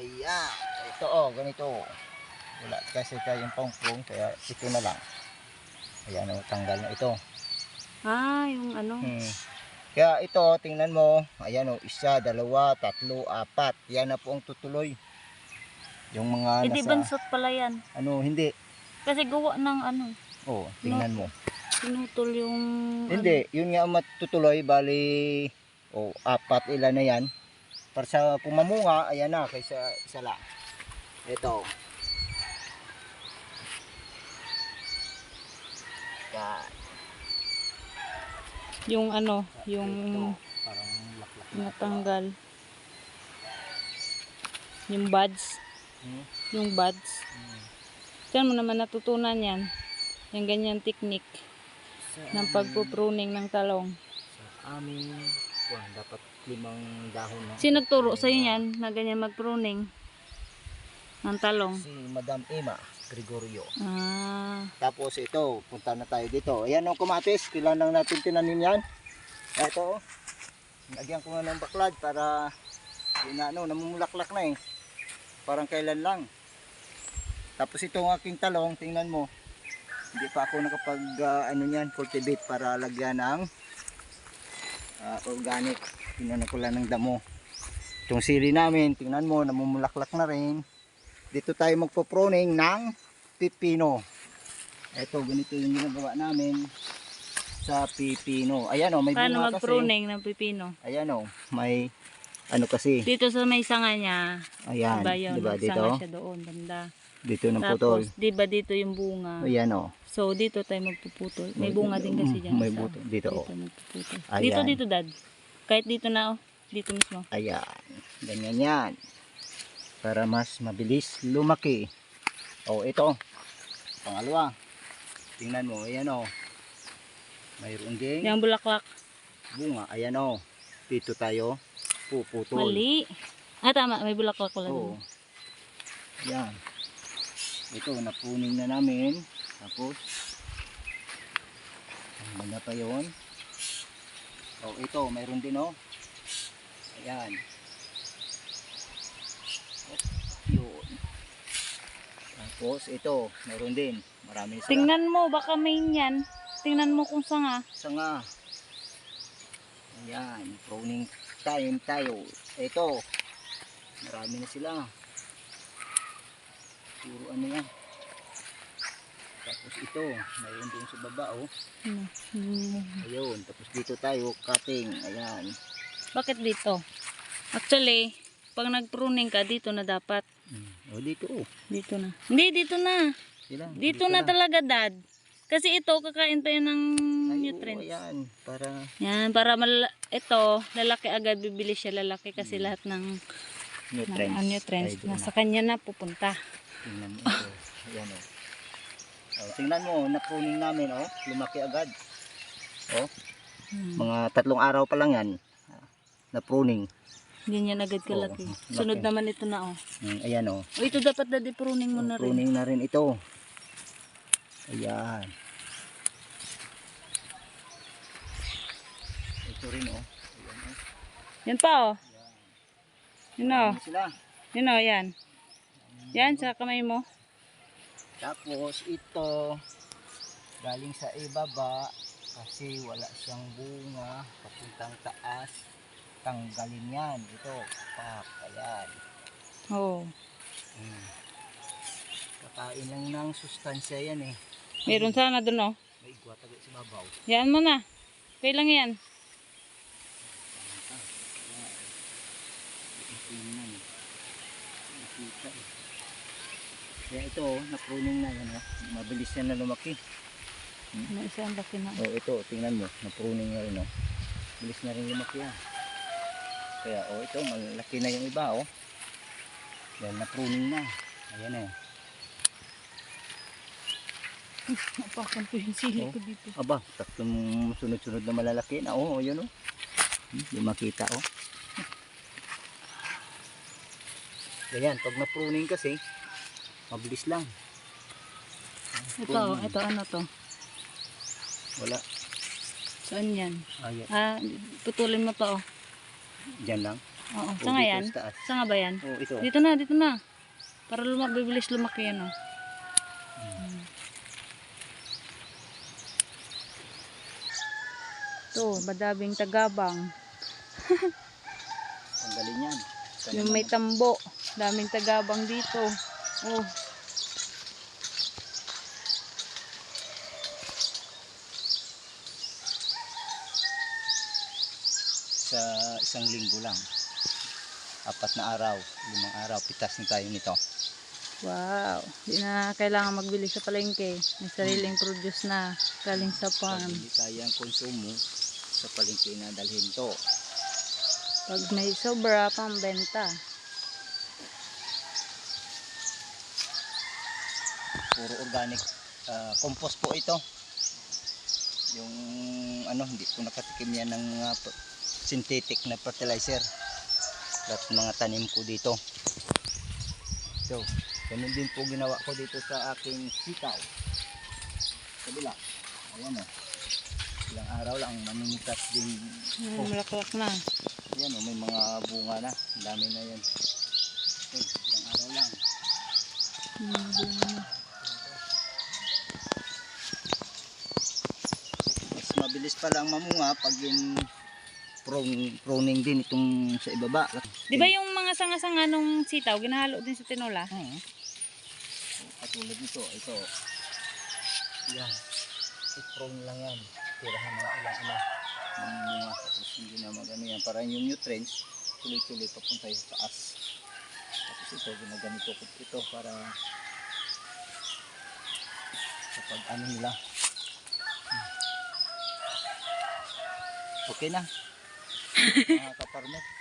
Ayan. Ito oh, ganito. Wala kasi tayong pangpong, kaya ito na lang. Ayan oh, tanggal na ito. Ah, yung ano. Hmm. Kaya ito, tingnan mo. Ayan oh, isa, dalawa, tatlo, apat. Yan na po ang tutuloy. Yung mga Hindi nasa, bansot pala yan. ano, hindi. Kasi gawa ng ano. Oh, tingnan mo. Pinutol yung... Hindi, yun nga matutuloy, bali, oh, apat ilan na yan. Para sa pumamunga, ayan na, kaysa isa lang. Ito. Yan. Yung ano, yung Ito, parang laklak na. natanggal. Yung buds. Hmm? Yung buds. Hmm. Diyan mo naman natutunan yan. Yung ganyan technique Sa ng pagpupruning ng talong. Sa amin, dapat limang dahon na. Sino nagturo sa'yo yan na ganyan magpruning ng talong? Si Madam Emma Gregorio. Ah, Tapos ito, punta na tayo dito. Ayan ang kumatis, kailan lang natin tinanim yan. Ito, oh. Lagyan ko na ng baklad para yun na, ano, namumulaklak na eh. Parang kailan lang. Tapos itong aking talong, tingnan mo. Hindi pa ako nakapag ah, ano yan, cultivate para lagyan ng ah, organic. Ko lang ng damo. Itong sili namin, tingnan mo, namumulaklak na rin. Dito tayo magpo-pruning ng pipino. Ito, ganito yung ginagawa namin sa pipino. Ayan o, may paano bunga kasi. magpruning ng pipino? Ayan o, may ano kasi. Dito sa may sanga niya, Ayan, diba yun? diba dito? Sanga siya doon, banda. Dito ng putol. Tapos, di ba dito yung bunga? Ayan o. So, dito tayo magpuputol. May bunga din kasi dyan. May buto. Dito o. Dito. Ayan. Dito, dito, dad. Kahit dito na, oh. Dito mismo. Ayan. Ganyan yan. Para mas mabilis lumaki. O, ito. Pangalawa. Tingnan mo. Ayan o. Mayroon ding Yung bulaklak. bunga. Ayan o. Dito tayo puputol. Mali. Ah, tama. May bulaklak pala Oo. doon. Yan. Ito, napuning na namin. Tapos, ano pa yun? Oh, ito, mayroon din oh. Ayan. Oh, yun. Tapos, ito, mayroon din. Marami sila. Tingnan mo, baka may yan. Tingnan mo kung sanga. Sanga. Ayan, pruning time tayo. Ito, marami na sila. Puro ano yan. Tapos ito, mayroon din sa baba oh. Ano? Hmm. Ayun, tapos dito tayo, cutting. Ayan. Bakit dito? Actually, pag nagpruning ka, dito na dapat. Hmm. O dito oh. Dito na. Hindi, dito na. Sila, Dito na lang. talaga, dad. Kasi ito, kakain pa yun ng Ay, oo, nutrients. ayan, para Yan, para mal ito, lalaki agad, bibili siya lalaki kasi lahat ng, ng nutrients. ang nutrients Ay, doon nasa kanya na pupunta. Tingnan mo ito. Ayan o. Oh, tingnan mo, napruning namin oh. Lumaki agad. Oh, Hmm. mga tatlong araw pa lang yan. ah, Na-pruning. Hindi yan agad kalaki. Oo, Sunod laki. naman ito na oh. Mm, Ayan oh. O ito dapat daddy pruning mo na rin. Pruning na rin ito. Ayan. Ito rin oh. Ayan oh. Yan pa oh. Yun oh. Sila? Yun oh, yan. Yan, sa kamay mo. Tapos ito galing sa ibaba kasi wala siyang bunga papuntang taas tanggalin yan ito pak ayan Oh. hmm. kakain lang ng sustansya yan eh Meron sana dun oh. may igwa taga sa babaw Yan mo na. Okay lang yan. Tingnan. Nakita eh. Kaya ito, oh, napruning na yan. Oh. Mabilis yan na lumaki. May isang laki na. Oh, ito, tingnan mo. Napruning na rin. Oh. Bilis na rin lumaki yan. Kaya, oh, ito, malaki na yung iba. Oh. Yan, napruning na. Ayan eh. Napakan ko yung sili Oh. ko dito. Aba, tatlong sunod-sunod na malalaki na. Oh, yun oh. Hmm, Di makita oh. Ganyan, pag napruning kasi, mabilis lang. Ito, oh, ito ano to? Wala. Saan yan? Ayan. Ah, putulin mo to oh. Diyan lang. Oo, saan nga yan? Saan nga ba yan? Oh, ito. Dito na, dito na. Para lumak, bibilis lumaki yan, oh. Ito, madabing tagabang. Ang galing yan. Yung may tambo. Daming tagabang dito. Oh. sa isang linggo lang. Apat na araw, limang araw, pitas na tayo nito. Wow. Di na kailangan magbili sa palengke. May sariling produce na galing sa Pag farm. hindi kaya ang konsumo, sa palengke na dalhin to. Pag may sobra, pang benta. Puro organic ah, compost po ito. Yung ano, hindi ko nakatikim yan ng mga p- synthetic na fertilizer. Lahat mga tanim ko dito. So, ganun din po ginawa ko dito sa aking sitaw. Kabila. Ayan o. Ilang araw lang, mamimitas din Hmm, Malaklak na. Yan oh, may mga bunga na. Dami na yan. Okay, ilang araw lang. Hmm, bunga na. Mas mabilis pa lang mamunga pag yung prone, proning din itong sa ibaba. Di ba yung mga sanga-sanga nung sitaw, ginahalo din sa tinola? Hmm. Katulad nito, ito. Yan. I-prone lang yan. Tirahan ng ilang ano. Ng mga tapos hindi na magano yan. Para yung nutrients, tuloy-tuloy papunta sa taas. Tapos ito, ginaganito ko ito para kapag ano nila. Okay na. Mga kaparmet.